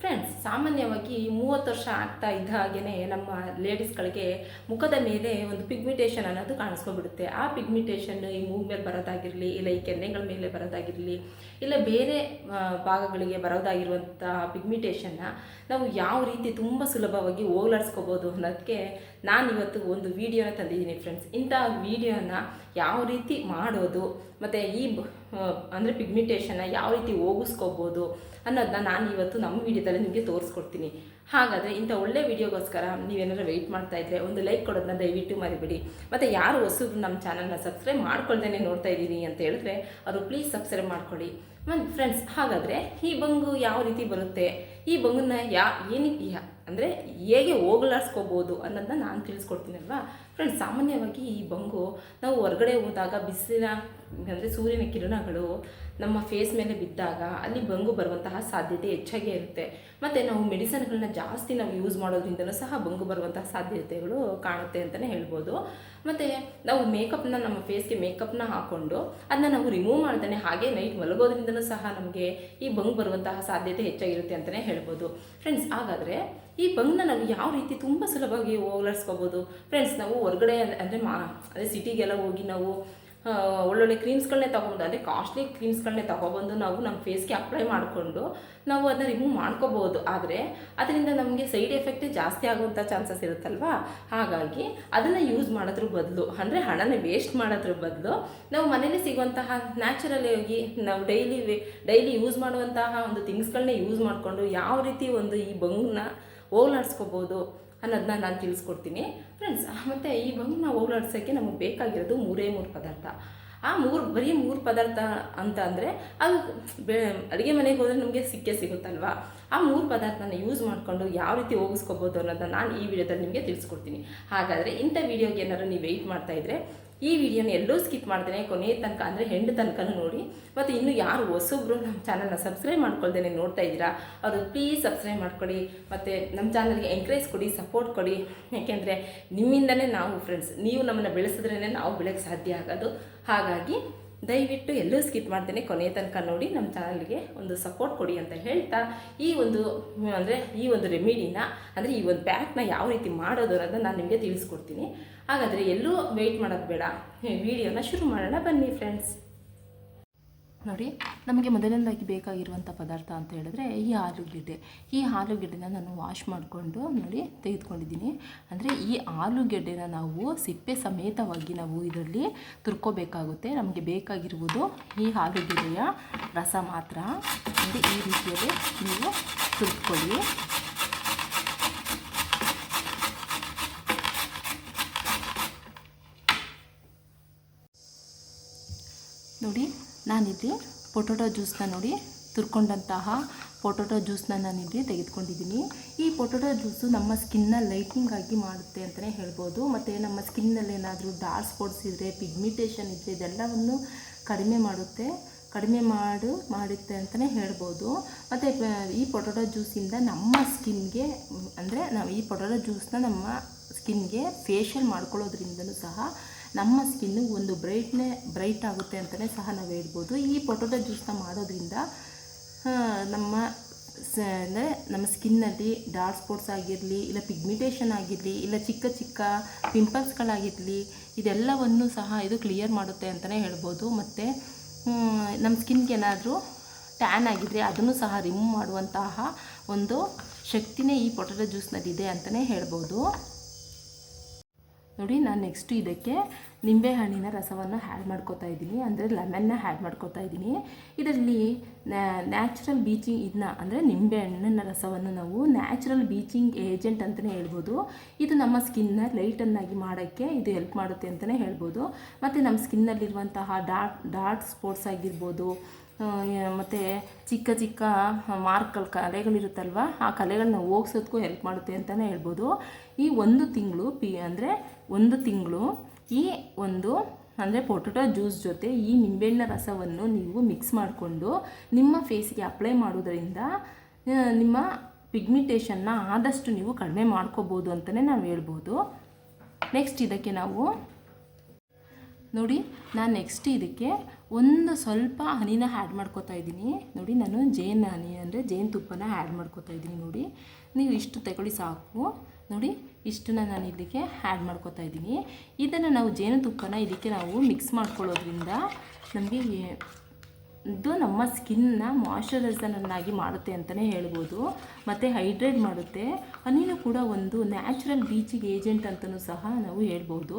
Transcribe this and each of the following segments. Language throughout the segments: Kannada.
friends ಸಾಮಾನ್ಯವಾಗಿ ಮೂವತ್ತು ವರ್ಷ ಆಗ್ತಾ ಇದ್ದ ಹಾಗೇ ನಮ್ಮ ಲೇಡೀಸ್ಗಳಿಗೆ ಮುಖದ ಮೇಲೆ ಒಂದು ಪಿಗ್ಮಿಟೇಷನ್ ಅನ್ನೋದು ಕಾಣಿಸ್ಕೊಬಿಡುತ್ತೆ ಆ ಪಿಗ್ಮಿಟೇಷನ್ ಈ ಮೂಗ್ ಮೇಲೆ ಬರೋದಾಗಿರಲಿ, ಇಲ್ಲ ಈ ಕೆನ್ನೆಗಳ ಮೇಲೆ ಬರೋದಾಗಿರಲಿ, ಇಲ್ಲ ಬೇರೆ ಭಾಗಗಳಿಗೆ ಬರೋದಾಗಿರುವಂಥ ಪಿಗ್ಮಿಟೇಷನ್ನ ನಾವು ಯಾವ ರೀತಿ ತುಂಬ ಸುಲಭವಾಗಿ ಹೋಗ್ಲಾಡ್ಸ್ಕೋಬೋದು ಅನ್ನೋದಕ್ಕೆ ನಾನು ಇವತ್ತು ಒಂದು ವಿಡಿಯೋನ ತಂದಿದ್ದೀನಿ ಫ್ರೆಂಡ್ಸ್ ಇಂಥ ವಿಡಿಯೋನ ಯಾವ ರೀತಿ ಮಾಡೋದು, ಮತ್ತು ಈ ಅಂದರೆ ಪಿಗ್ಮಿಟೇಷನ್ನ ಯಾವ ರೀತಿ ಹೋಗಿಸ್ಕೋಬೋದು ಅನ್ನೋದನ್ನ ನಾನು ಇವತ್ತು ನಮ್ಮ ವಿಡಿಯೋದಲ್ಲಿ ನಿಮಗೆ ತೋರಿಸ್ಕೊಡ್ತೀನಿ. ಹಾಗಾದರೆ ಇಂಥ ಒಳ್ಳೆ ವಿಡಿಯೋಗೋಸ್ಕರ ನೀವೇನಾದ್ರು ವೆಯ್ಟ್ ಮಾಡ್ತಾ ಇದ್ರೆ ಒಂದು ಲೈಕ್ ಕೊಡೋದನ್ನ ದಯವಿಟ್ಟು ಮರಿಬೇಡಿ. ಮತ್ತು ಯಾರು ಹೊಸಬ್ರು ನಮ್ಮ ಚಾನಲ್ನ ಸಬ್ಸ್ಕ್ರೈಬ್ ಮಾಡ್ಕೊಳ್ದೇ ನೋಡ್ತಾ ಇದ್ದೀನಿ ಅಂತ ಹೇಳಿದ್ರೆ ಅವರು ಪ್ಲೀಸ್ ಸಬ್ಸ್ಕ್ರೈಬ್ ಮಾಡ್ಕೊಳ್ಳಿ. ಮತ್ತು ಫ್ರೆಂಡ್ಸ್ ಹಾಗಾದರೆ ಈ ಬಂಗು ಯಾವ ರೀತಿ ಬರುತ್ತೆ? ಈ ಬಂಗನ್ನ ಯಾ ಯಾ ಅಂದರೆ ಹೇಗೆ ಹೋಗಲಾಡಿಸ್ಕೋಬೋದು ಅನ್ನೋದನ್ನ ನಾನು ತಿಳಿಸ್ಕೊಡ್ತೀನಲ್ವಾ? ಫ್ರೆಂಡ್ಸ್ ಸಾಮಾನ್ಯವಾಗಿ ಈ ಬಂಗು, ನಾವು ಹೊರಗಡೆ ಹೋದಾಗ ಬಿಸಿಲಿನ, ಅಂದರೆ ಸೂರ್ಯನ ಕಿರಣಗಳು ನಮ್ಮ ಫೇಸ್ ಮೇಲೆ ಬಿದ್ದಾಗ ಅಲ್ಲಿ ಬಂಗು ಬರುವಂತಹ ಸಾಧ್ಯತೆ ಹೆಚ್ಚಾಗೇ ಇರುತ್ತೆ. ಮತ್ತು ನಾವು ಮೆಡಿಸನ್ಗಳನ್ನ ಜಾಸ್ತಿ ನಾವು ಯೂಸ್ ಮಾಡೋದ್ರಿಂದಲೂ ಸಹ ಬಂಗು ಬರುವಂತಹ ಸಾಧ್ಯತೆಗಳು ಕಾಣುತ್ತೆ ಅಂತಲೇ ಹೇಳ್ಬೋದು. ಮತ್ತು ನಾವು ಮೇಕಪ್ನ ನಮ್ಮ ಫೇಸ್ಗೆ ಮೇಕಪ್ನ ಹಾಕ್ಕೊಂಡು ಅದನ್ನ ನಾವು ರಿಮೂವ್ ಮಾಡ್ತಾನೆ, ಹಾಗೆ ನೈಟ್ ಮಲಗೋದ್ರಿಂದಲೂ ಸಹ ನಮಗೆ ಈ ಬಂಗು ಬರುವಂತಹ ಸಾಧ್ಯತೆ ಹೆಚ್ಚಾಗಿರುತ್ತೆ ಅಂತಲೇ ಹೇಳ್ಬೋದು. ಫ್ರೆಂಡ್ಸ್ ಹಾಗಾದರೆ ಈ ಬಂಗ್ನ ನಾವು ಯಾವ ರೀತಿ ತುಂಬ ಸುಲಭವಾಗಿ ಹೋಗ್ಲಾಡ್ಸ್ಕೋಬೋದು ಫ್ರೆಂಡ್ಸ್ ನಾವು ಹೊರಗಡೆ ಅಂದರೆ ಮಾ, ಅದೇ ಸಿಟಿಗೆಲ್ಲ ಹೋಗಿ ನಾವು ಒಳ್ಳೊಳ್ಳೆ ಕ್ರೀಮ್ಸ್ಗಳನ್ನೇ ತೊಗೊಂಡು ಅಂದರೆ ಕಾಸ್ಟ್ಲಿ ಕ್ರೀಮ್ಸ್ಗಳನ್ನೇ ತೊಗೊಬಂದು ನಾವು ನಮ್ಮ ಫೇಸ್ಗೆ ಅಪ್ಲೈ ಮಾಡಿಕೊಂಡು ನಾವು ಅದನ್ನ ರಿಮೂವ್ ಮಾಡ್ಕೋಬೋದು. ಆದರೆ ಅದರಿಂದ ನಮಗೆ ಸೈಡ್ ಎಫೆಕ್ಟೇ ಜಾಸ್ತಿ ಆಗುವಂಥ ಚಾನ್ಸಸ್ ಇರುತ್ತಲ್ವಾ? ಹಾಗಾಗಿ ಅದನ್ನು ಯೂಸ್ ಮಾಡೋದ್ರ ಬದಲು, ಅಂದರೆ ಹಣನ ವೇಸ್ಟ್ ಮಾಡೋದ್ರ ಬದಲು ನಾವು ಮನೇಲಿ ಸಿಗುವಂತಹ ನ್ಯಾಚುರಲಿ ಆಗಿ ನಾವು ಡೈಲಿ ಡೈಲಿ ಯೂಸ್ ಮಾಡುವಂತಹ ಒಂದು ಥಿಂಗ್ಸ್ಗಳನ್ನೇ ಯೂಸ್ ಮಾಡಿಕೊಂಡು ಯಾವ ರೀತಿ ಒಂದು ಈ ಬಂಗ್ನ ಹೋಗ್ಲಾಡ್ಸ್ಕೋಬೋದು ಅನ್ನೋದನ್ನ ನಾನು ತಿಳಿಸ್ಕೊಡ್ತೀನಿ. ಫ್ರೆಂಡ್ಸ್ ಮತ್ತು ಈ ನಾವು ಹೋಗ್ಲಾಡ್ಸೋಕ್ಕೆ ನಮಗೆ ಬೇಕಾಗಿರೋದು ಮೂರೇ ಮೂರು ಪದಾರ್ಥ. ಆ ಮೂರು, ಬರೀ ಮೂರು ಪದಾರ್ಥ ಅಂತ ಅಂದರೆ ಅದು ಅಡುಗೆ ಮನೆಗೆ ಹೋದರೆ ನಮಗೆ ಸಿಕ್ಕೇ ಸಿಗುತ್ತಲ್ವಾ? ಆ ಮೂರು ಪದಾರ್ಥನ ಯೂಸ್ ಮಾಡಿಕೊಂಡು ಯಾವ ರೀತಿ ಹೋಗಿಸ್ಕೋಬೋದು ಅನ್ನೋದನ್ನ ನಾನು ಈ ವಿಡಿಯೋದಲ್ಲಿ ನಿಮಗೆ ತಿಳಿಸ್ಕೊಡ್ತೀನಿ. ಹಾಗಾದರೆ ಇಂಥ ವೀಡಿಯೋಗೆ ಏನಾದರೂ ನೀವು ವೆಯ್ಟ್ ಮಾಡ್ತಾ ಇದ್ದರೆ ಈ ವಿಡಿಯೋನ ಎಲ್ಲೂ ಸ್ಕಿಪ್ ಮಾಡ್ದೇನೆ ಕೊನೆಯ ತನಕ ಅಂದರೆ ಹೆಂಡು ತನಕನೂ ನೋಡಿ. ಮತ್ತು ಇನ್ನು ಯಾರು ಹೊಸಬ್ರು ನಮ್ಮ ಚಾನಲ್ನ ಸಬ್ಸ್ಕ್ರೈಬ್ ಮಾಡ್ಕೊಳ್ದೇನೆ ನೋಡ್ತಾ ಇದ್ದೀರಾ ಅವರು ಪ್ಲೀಸ್ ಸಬ್ಸ್ಕ್ರೈಬ್ ಮಾಡ್ಕೊಳ್ಳಿ ಮತ್ತು ನಮ್ಮ ಚಾನಲ್ಗೆ ಎಂಕರೇಜ್ ಕೊಡಿ ಸಪೋರ್ಟ್ ಕೊಡಿ. ಯಾಕೆಂದರೆ ನಿಮ್ಮಿಂದನೇ ನಾವು ಫ್ರೆಂಡ್ಸ್ ನೀವು ನಮ್ಮನ್ನು ಬೆಳೆಸಿದ್ರೇ ನಾವು ಬೆಳೆಯೋಕ್ಕೆ ಸಾಧ್ಯ ಆಗೋದು. ಹಾಗಾಗಿ ದಯವಿಟ್ಟು ಎಲ್ಲೂ ಸ್ಕಿಪ್ ಮಾಡ್ತೇನೆ ಕೊನೆಯ ತನಕ ನೋಡಿ ನಮ್ಮ ಚಾನಲ್ಗೆ ಒಂದು ಸಪೋರ್ಟ್ ಕೊಡಿ ಅಂತ ಹೇಳ್ತಾ, ಈ ಒಂದು, ಅಂದರೆ ಈ ಒಂದು ರೆಮಿಡಿನ ಅಂದರೆ ಈ ಒಂದು ಪ್ಯಾಕ್ನ ಯಾವ ರೀತಿ ಮಾಡೋದು ಅನ್ನೋದನ್ನ ನಾನು ನಿಮಗೆ ತಿಳಿಸ್ಕೊಡ್ತೀನಿ. ಹಾಗಾದರೆ ಎಲ್ಲೂ ವೆಯ್ಟ್ ಮಾಡೋದು ಬೇಡ. ವಿಡಿಯೋನ ಶುರು ಮಾಡೋಣ ಬನ್ನಿ ಫ್ರೆಂಡ್ಸ್ ನೋಡಿ, ನಮಗೆ ಮೊದಲನೇದಾಗಿ ಬೇಕಾಗಿರುವಂಥ ಪದಾರ್ಥ ಅಂತ ಹೇಳಿದ್ರೆ ಈ ಆಲೂಗೆಡ್ಡೆ. ಈ ಆಲೂಗೆಡ್ಡೆನ ನಾನು ವಾಶ್ ಮಾಡಿಕೊಂಡು ನೋಡಿ ತೆಗೆದುಕೊಂಡಿದ್ದೀನಿ. ಅಂದರೆ ಈ ಆಲೂಗೆಡ್ಡೆನ ನಾವು ಸಿಪ್ಪೆ ಸಮೇತವಾಗಿ ನಾವು ಇದರಲ್ಲಿ ತುರ್ಕೋಬೇಕಾಗುತ್ತೆ. ನಮಗೆ ಬೇಕಾಗಿರುವುದು ಈ ಆಲೂಗೆಡ್ಡೆಯ ರಸ ಮಾತ್ರ. ಅಂದರೆ ಈ ರೀತಿಯಲ್ಲಿ ನೀವು ತುರ್ಕೊಳ್ಳಿ ನೋಡಿ ನಾನಿಲ್ಲಿ ಪೊಟೊಟೊ ಜ್ಯೂಸ್ನ ನೋಡಿ ತುರ್ಕೊಂಡಂತಹ ಪೊಟೊಟೊ ಜ್ಯೂಸ್ನ ನಾನಿಲ್ಲಿ ತೆಗೆದುಕೊಂಡಿದ್ದೀನಿ. ಈ ಪೊಟೊಟೊ ಜ್ಯೂಸು ನಮ್ಮ ಸ್ಕಿನ್ನ ಲೈಟ್ನಿಂಗ್ ಆಗಿ ಮಾಡುತ್ತೆ ಅಂತಲೇ ಹೇಳ್ಬೋದು. ಮತ್ತು ನಮ್ಮ ಸ್ಕಿನ್ನಲ್ಲಿ ಏನಾದರೂ ಡಾರ್ಕ್ ಸ್ಪಾಟ್ಸ್ ಇದ್ದರೆ ಪಿಗ್ಮಿಟೇಷನ್ ಇದ್ದರೆ ಇದೆಲ್ಲವನ್ನು ಕಡಿಮೆ ಮಾಡುತ್ತೆ, ಕಡಿಮೆ ಮಾಡು, ಮಾಡುತ್ತೆ ಅಂತಲೇ ಹೇಳ್ಬೋದು. ಮತ್ತು ಈ ಪೊಟೊಟೊ ಜ್ಯೂಸಿಂದ ನಮ್ಮ ಸ್ಕಿನ್ಗೆ, ಅಂದರೆ ನಾವು ಈ ಪೊಟೊಟೊ ಜ್ಯೂಸ್ನ ನಮ್ಮ ಸ್ಕಿನ್ಗೆ ಫೇಶಿಯಲ್ ಮಾಡ್ಕೊಳ್ಳೋದ್ರಿಂದಲೂ ಸಹ ನಮ್ಮ ಸ್ಕಿನ್ನು ಒಂದು ಬ್ರೈಟ್ನೆ ಬ್ರೈಟ್ ಆಗುತ್ತೆ ಅಂತಲೇ ಸಹ ನಾವು ಹೇಳ್ಬೋದು. ಈ ಪೊಟೊಟೊ ಜ್ಯೂಸ್ನ ಮಾಡೋದ್ರಿಂದ ನಮ್ಮ ಸ, ಅಂದರೆ ನಮ್ಮ ಸ್ಕಿನ್ನಲ್ಲಿ ಡಾರ್ಕ್ ಸ್ಪಾಟ್ಸ್ ಆಗಿರಲಿ, ಇಲ್ಲ ಪಿಗ್ಮಿಟೇಷನ್ ಆಗಿರಲಿ, ಇಲ್ಲ ಚಿಕ್ಕ ಚಿಕ್ಕ ಪಿಂಪಲ್ಸ್ಗಳಾಗಿರಲಿ ಇದೆಲ್ಲವನ್ನು ಸಹ ಇದು ಕ್ಲಿಯರ್ ಮಾಡುತ್ತೆ ಅಂತಲೇ ಹೇಳ್ಬೋದು. ಮತ್ತು ನಮ್ಮ ಸ್ಕಿನ್ಗೆ ಏನಾದರೂ ಟ್ಯಾನ್ ಆಗಿದ್ರೆ ಅದನ್ನು ಸಹ ರಿಮೂವ್ ಮಾಡುವಂತಹ ಒಂದು ಶಕ್ತಿನೇ ಈ ಪೊಟೊಟೊ ಜ್ಯೂಸ್ನಲ್ಲಿದೆ ಅಂತಲೇ ಹೇಳ್ಬೋದು. ನೋಡಿ ನಾನು ನೆಕ್ಸ್ಟು ಇದಕ್ಕೆ ನಿಂಬೆಹಣ್ಣಿನ ರಸವನ್ನು ಹ್ಯಾಡ್ ಮಾಡ್ಕೋತಾ ಇದ್ದೀನಿ. ಅಂದರೆ ಲೆಮನ್ನ ಹ್ಯಾಡ್ ಮಾಡ್ಕೋತಾ ಇದ್ದೀನಿ. ಇದರಲ್ಲಿ ನ್ಯಾಚುರಲ್ ಬೀಚಿಂಗ್ ಇದನ್ನ ಅಂದರೆ ನಿಂಬೆಹಣ್ಣಿನ ರಸವನ್ನು ನಾವು ನ್ಯಾಚುರಲ್ ಬೀಚಿಂಗ್ ಏಜೆಂಟ್ ಅಂತಲೇ ಹೇಳ್ಬೋದು. ಇದು ನಮ್ಮ ಸ್ಕಿನ್ನ ಲೈಟನ್ನಾಗಿ ಮಾಡೋಕ್ಕೆ ಇದು ಹೆಲ್ಪ್ ಮಾಡುತ್ತೆ ಅಂತಲೇ ಹೇಳ್ಬೋದು. ಮತ್ತು ನಮ್ಮ ಸ್ಕಿನ್ನಲ್ಲಿರುವಂತಹ ಡಾರ್ಕ್ ಡಾರ್ಕ್ ಸ್ಪಾಟ್ಸ್ ಆಗಿರ್ಬೋದು ಮತ್ತು ಚಿಕ್ಕ ಚಿಕ್ಕ ಮಾರ್ಕ್ಗಳು ಕಲೆಗಳಿರುತ್ತಲ್ವ, ಆ ಕಲೆಗಳನ್ನ ಹೋಗ್ಸೋದಕ್ಕೂ ಹೆಲ್ಪ್ ಮಾಡುತ್ತೆ ಅಂತಲೇ ಹೇಳ್ಬೋದು. ಈ ಒಂದು ತಿಂಗಳು ಪಿ, ಅಂದರೆ ಒಂದು ತಿಂಗಳು ಈ ಒಂದು, ಅಂದರೆ ಪೊಟೊಟೊ ಜ್ಯೂಸ್ ಜೊತೆ ಈ ನಿಂಬೆಹಣ್ಣಿನ ರಸವನ್ನು ನೀವು ಮಿಕ್ಸ್ ಮಾಡಿಕೊಂಡು ನಿಮ್ಮ ಫೇಸ್ಗೆ ಅಪ್ಲೈ ಮಾಡೋದರಿಂದ ನಿಮ್ಮ ಪಿಗ್ಮಿಟೇಷನ್ನ ಆದಷ್ಟು ನೀವು ಕಡಿಮೆ ಮಾಡ್ಕೋಬೋದು ಅಂತಲೇ ನಾವು ಹೇಳ್ಬೋದು. ನೆಕ್ಸ್ಟ್ ಇದಕ್ಕೆ ನಾವು, ನೋಡಿ, ನಾನು ನೆಕ್ಸ್ಟ್ ಇದಕ್ಕೆ ಒಂದು ಸ್ವಲ್ಪ ಹನಿನ ಆ್ಯಡ್ ಮಾಡ್ಕೋತಾ ಇದ್ದೀನಿ. ನೋಡಿ, ನಾನು ಜೇನು ಹನಿ ಅಂದರೆ ಜೇನುತುಪ್ಪನ ಆ್ಯಡ್ ಮಾಡ್ಕೋತಾ ಇದ್ದೀನಿ ನೋಡಿ. ನೀವು ಇಷ್ಟು ತಗೊಳ್ಳಿ ಸಾಕು. ನೋಡಿ, ಇಷ್ಟನ್ನ ನಾನು ಇದಕ್ಕೆ ಆ್ಯಡ್ ಮಾಡ್ಕೋತಾ ಇದ್ದೀನಿ. ಇದನ್ನು ನಾವು ಜೇನುತುಪ್ಪನ ಇದಕ್ಕೆ ನಾವು ಮಿಕ್ಸ್ ಮಾಡ್ಕೊಳ್ಳೋದ್ರಿಂದ ನಮಗೆ ಇದು ನಮ್ಮ ಸ್ಕಿನ್ನ ಮಾಯಶ್ಚರೈಸರನ್ನಾಗಿ ಮಾಡುತ್ತೆ ಅಂತಲೇ ಹೇಳ್ಬೋದು. ಮತ್ತು ಹೈಡ್ರೇಟ್ ಮಾಡುತ್ತೆ. ಹನಿನೂ ಕೂಡ ಒಂದು ನ್ಯಾಚುರಲ್ ಬೀಚಿಂಗ್ ಏಜೆಂಟ್ ಅಂತಲೂ ಸಹ ನಾವು ಹೇಳ್ಬೋದು.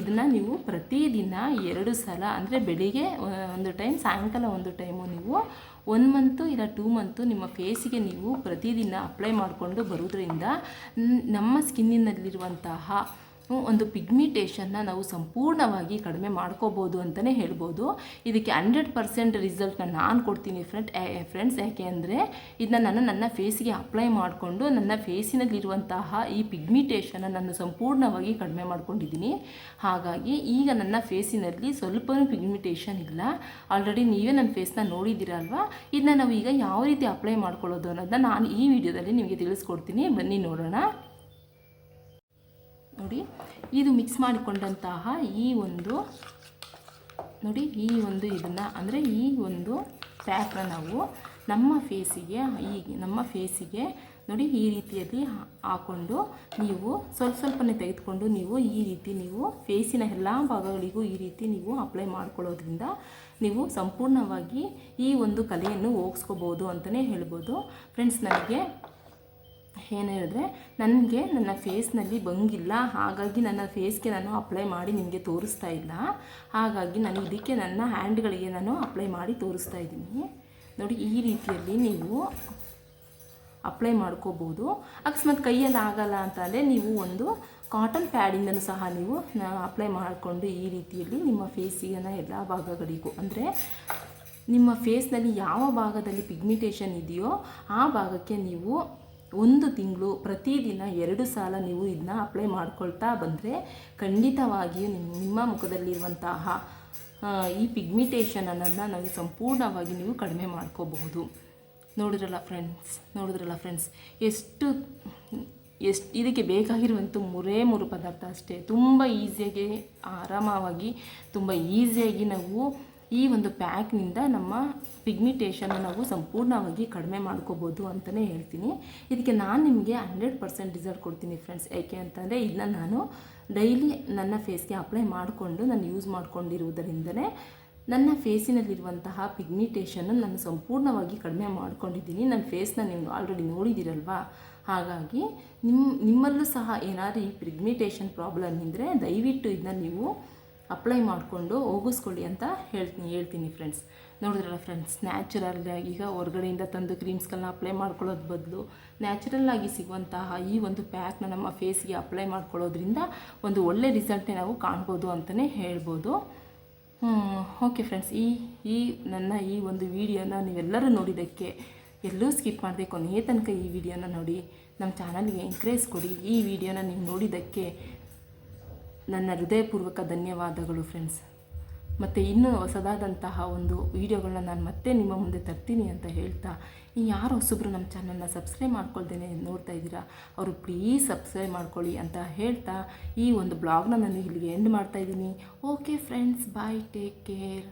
ಇದನ್ನು ನೀವು ಪ್ರತಿದಿನ ಎರಡು ಸಲ, ಅಂದರೆ ಬೆಳಿಗ್ಗೆ ಒಂದು ಟೈಮ್, ಸಾಯಂಕಾಲ ಒಂದು ಟೈಮು ನೀವು ಒನ್ ಮಂತು ಇಲ್ಲ ಟೂ ಮಂತು ನಿಮ್ಮ ಫೇಸಿಗೆ ನೀವು ಪ್ರತಿದಿನ ಅಪ್ಲೈ ಮಾಡಿಕೊಂಡು ಬರೋದ್ರಿಂದ ನಮ್ಮ ಸ್ಕಿನ್ನಿನಲ್ಲಿರುವಂತಹ ಒಂದು ಪಿಗ್ಮಿಟೇಷನ್ನ ನಾವು ಸಂಪೂರ್ಣವಾಗಿ ಕಡಿಮೆ ಮಾಡ್ಕೋಬೋದು ಅಂತಲೇ ಹೇಳ್ಬೋದು. ಇದಕ್ಕೆ ಹಂಡ್ರೆಡ್ ಪರ್ಸೆಂಟ್ ರಿಸಲ್ಟ್ನ ನಾನು ಕೊಡ್ತೀನಿ ಫ್ರೆಂಡ್ ಫ್ರೆಂಡ್ಸ್ ಯಾಕೆ ಅಂದರೆ ಇದನ್ನ ನಾನು ನನ್ನ ಫೇಸಿಗೆ ಅಪ್ಲೈ ಮಾಡಿಕೊಂಡು ನನ್ನ ಫೇಸಿನಲ್ಲಿರುವಂತಹ ಈ ಪಿಗ್ಮಿಟೇಷನ್ನ ನಾನು ಸಂಪೂರ್ಣವಾಗಿ ಕಡಿಮೆ ಮಾಡ್ಕೊಂಡಿದ್ದೀನಿ. ಹಾಗಾಗಿ ಈಗ ನನ್ನ ಫೇಸಿನಲ್ಲಿ ಸ್ವಲ್ಪವೂ ಪಿಗ್ಮಿಟೇಷನ್ ಇಲ್ಲ. ಆಲ್ರೆಡಿ ನೀವೇ ನನ್ನ ಫೇಸ್ನ ನೋಡಿದ್ದೀರಲ್ವ? ಇದನ್ನ ನಾವು ಈಗ ಯಾವ ರೀತಿ ಅಪ್ಲೈ ಮಾಡ್ಕೊಳ್ಳೋದು ಅನ್ನೋದನ್ನ ನಾನು ಈ ವಿಡಿಯೋದಲ್ಲಿ ನಿಮಗೆ ತಿಳಿಸ್ಕೊಡ್ತೀನಿ. ಬನ್ನಿ ನೋಡೋಣ. ನೋಡಿ, ಇದು ಮಿಕ್ಸ್ ಮಾಡಿಕೊಂಡಂತಹ ಈ ಒಂದು, ನೋಡಿ, ಈ ಒಂದು ಇದನ್ನು, ಅಂದರೆ ಈ ಒಂದು ಪ್ಯಾಕ್ನ ನಾವು ನಮ್ಮ ಫೇಸಿಗೆ ಈ ನಮ್ಮ ಫೇಸಿಗೆ ನೋಡಿ, ಈ ರೀತಿಯಲ್ಲಿ ಹಾಕ್ಕೊಂಡು ನೀವು ಸ್ವಲ್ಪ ಸ್ವಲ್ಪನೇ ತೆಗೆದುಕೊಂಡು ನೀವು ಈ ರೀತಿ ನೀವು ಫೇಸಿನ ಎಲ್ಲ ಭಾಗಗಳಿಗೂ ಈ ರೀತಿ ನೀವು ಅಪ್ಲೈ ಮಾಡ್ಕೊಳ್ಳೋದ್ರಿಂದ ನೀವು ಸಂಪೂರ್ಣವಾಗಿ ಈ ಒಂದು ಕಲೆಯನ್ನು ಹೋಗಿಸ್ಕೋಬೋದು ಅಂತಲೇ ಹೇಳ್ಬೋದು. ಫ್ರೆಂಡ್ಸ್ ನನಗೆ ಏನು ಹೇಳಿದ್ರೆ, ನನಗೆ ನನ್ನ ಫೇಸ್ನಲ್ಲಿ ಬಂಗಿಲ್ಲ, ಹಾಗಾಗಿ ನನ್ನ ಫೇಸ್ಗೆ ನಾನು ಅಪ್ಲೈ ಮಾಡಿ ನಿಮಗೆ ತೋರಿಸ್ತಾ ಇಲ್ಲ. ಹಾಗಾಗಿ ನಾನು ಇದಕ್ಕೆ ನನ್ನ ಹ್ಯಾಂಡ್ಗಳಿಗೆ ನಾನು ಅಪ್ಲೈ ಮಾಡಿ ತೋರಿಸ್ತಾ ಇದ್ದೀನಿ. ನೋಡಿ, ಈ ರೀತಿಯಲ್ಲಿ ನೀವು ಅಪ್ಲೈ ಮಾಡ್ಕೋಬೋದು. ಅಕಸ್ಮಾತ್ ಕೈಯಲ್ಲಿ ಆಗಲ್ಲ ಅಂತಂದರೆ ನೀವು ಒಂದು ಕಾಟನ್ ಪ್ಯಾಡಿಂದನೂ ಸಹ ನೀವು ಅಪ್ಲೈ ಮಾಡಿಕೊಂಡು ಈ ರೀತಿಯಲ್ಲಿ ನಿಮ್ಮ ಫೇಸಿನ ಎಲ್ಲ ಭಾಗಗಳಿಗೂ, ಅಂದರೆ ನಿಮ್ಮ ಫೇಸ್ನಲ್ಲಿ ಯಾವ ಭಾಗದಲ್ಲಿ ಪಿಗ್ಮಿಟೇಷನ್ ಇದೆಯೋ ಆ ಭಾಗಕ್ಕೆ ನೀವು ಒಂದು ತಿಂಗಳು ಪ್ರತಿದಿನ ಎರಡು ಸಲ ನೀವು ಇದನ್ನ ಅಪ್ಲೈ ಮಾಡ್ಕೊಳ್ತಾ ಬಂದರೆ ಖಂಡಿತವಾಗಿಯೂ ನಿಮ್ಮ ನಿಮ್ಮ ಮುಖದಲ್ಲಿರುವಂತಹ ಈ ಪಿಗ್ಮಿಟೇಷನ್ ಅನ್ನೋದನ್ನ ನಾವು ಸಂಪೂರ್ಣವಾಗಿ ನೀವು ಕಡಿಮೆ ಮಾಡ್ಕೋಬಹುದು. ನೋಡಿದ್ರಲ್ಲ ಫ್ರೆಂಡ್ಸ್ ನೋಡಿದ್ರಲ್ಲ ಫ್ರೆಂಡ್ಸ್ ಎಷ್ಟು ಎಷ್ಟು, ಇದಕ್ಕೆ ಬೇಕಾಗಿರುವಂಥ ಮೂರೇ ಮೂರು ಪದಾರ್ಥ ಅಷ್ಟೇ. ತುಂಬ ಈಸಿಯಾಗಿ ಆರಾಮವಾಗಿ, ತುಂಬ ಈಸಿಯಾಗಿ ನಾವು ಈ ಒಂದು ಪ್ಯಾಕ್ನಿಂದ ನಮ್ಮ ಪಿಗ್ಮಿಟೇಷನ್ನ ನಾವು ಸಂಪೂರ್ಣವಾಗಿ ಕಡಿಮೆ ಮಾಡ್ಕೋಬೋದು ಅಂತಲೇ ಹೇಳ್ತೀನಿ. ಇದಕ್ಕೆ ನಾನು ನಿಮಗೆ ಹಂಡ್ರೆಡ್ ಪರ್ಸೆಂಟ್ ರಿಸಲ್ಟ್ ಕೊಡ್ತೀನಿ ಫ್ರೆಂಡ್ಸ್. ಏಕೆ ಅಂತಂದರೆ ಇದನ್ನ ನಾನು ಡೈಲಿ ನನ್ನ ಫೇಸ್ಗೆ ಅಪ್ಲೈ ಮಾಡಿಕೊಂಡು ನಾನು ಯೂಸ್ ಮಾಡ್ಕೊಂಡಿರುವುದರಿಂದಲೇ ನನ್ನ ಫೇಸಿನಲ್ಲಿರುವಂತಹ ಪಿಗ್ಮಿಟೇಷನ್ನು ನಾನು ಸಂಪೂರ್ಣವಾಗಿ ಕಡಿಮೆ ಮಾಡ್ಕೊಂಡಿದ್ದೀನಿ. ನನ್ನ ಫೇಸ್ನ ನೀವು ಆಲ್ರೆಡಿ ನೋಡಿದ್ದೀರಲ್ವಾ ಹಾಗಾಗಿ ನಿಮ್ಮ ನಿಮ್ಮಲ್ಲೂ ಸಹ ಏನಾದರೂ ಈ ಪಿಗ್ಮಿಟೇಷನ್ ಪ್ರಾಬ್ಲಮ್ ಇದ್ದರೆ ದಯವಿಟ್ಟು ಇದನ್ನ ನೀವು ಅಪ್ಲೈ ಮಾಡಿಕೊಂಡು ಹೋಗಿಸ್ಕೊಳ್ಳಿ ಅಂತ ಹೇಳ್ತೀನಿ ಹೇಳ್ತೀನಿ ಫ್ರೆಂಡ್ಸ್ ನೋಡಿದ್ರಲ್ಲ ಫ್ರೆಂಡ್ಸ್ ನ್ಯಾಚುರಲ್ ಈಗ ಹೊರಗಡೆಯಿಂದ ತಂದು ಕ್ರೀಮ್ಸ್ಗಳನ್ನ ಅಪ್ಲೈ ಮಾಡ್ಕೊಳ್ಳೋದು ಬದಲು ನ್ಯಾಚುರಲ್ಲಾಗಿ ಸಿಗುವಂತಹ ಈ ಒಂದು ಪ್ಯಾಕ್ನ ನಮ್ಮ ಫೇಸ್ಗೆ ಅಪ್ಲೈ ಮಾಡ್ಕೊಳ್ಳೋದ್ರಿಂದ ಒಂದು ಒಳ್ಳೆ ರಿಸಲ್ಟ್ನೇ ನಾವು ಕಾಣ್ಬೋದು ಅಂತಲೇ ಹೇಳ್ಬೋದು. ಓಕೆ ಫ್ರೆಂಡ್ಸ್ ಈ ಈ ನನ್ನ ಈ ಒಂದು ವಿಡಿಯೋನ ನೀವೆಲ್ಲರೂ ನೋಡಿದ್ದಕ್ಕೆ ಎಲ್ಲೂ ಸ್ಕಿಪ್ ಮಾಡದೆ ಕೊನೆಯ ತನಕ ಈ ವಿಡಿಯೋನ ನೋಡಿ. ನಮ್ಮ ಚಾನಲ್ಗೆ ಎಂಕರೇಜ್ ಕೊಡಿ. ಈ ವಿಡಿಯೋನ ನೀವು ನೋಡಿದ್ದಕ್ಕೆ ನನ್ನ ಹೃದಯಪೂರ್ವಕ ಧನ್ಯವಾದಗಳು ಫ್ರೆಂಡ್ಸ್ ಮತ್ತು ಇನ್ನೂ ಹೊಸದಾದಂತಹ ಒಂದು ವಿಡಿಯೋಗಳನ್ನ ನಾನು ಮತ್ತೆ ನಿಮ್ಮ ಮುಂದೆ ತರ್ತೀನಿ ಅಂತ ಹೇಳ್ತಾ, ಈ ಯಾರು ಹೊಸಬ್ರು ನಮ್ಮ ಚಾನಲ್ನ ಸಬ್ಸ್ಕ್ರೈಬ್ ಮಾಡ್ಕೊಳ್ದೇನೆ ನೋಡ್ತಾ ಇದ್ದೀರಾ, ಅವರು ಪ್ಲೀಸ್ ಸಬ್ಸ್ಕ್ರೈಬ್ ಮಾಡ್ಕೊಳ್ಳಿ ಅಂತ ಹೇಳ್ತಾ, ಈ ಒಂದು ಬ್ಲಾಗ್ನ ನಾನು ಇಲ್ಲಿಗೆ ಎಂಡ್ ಮಾಡ್ತಾ ಇದ್ದೀನಿ. Okay friends bye take care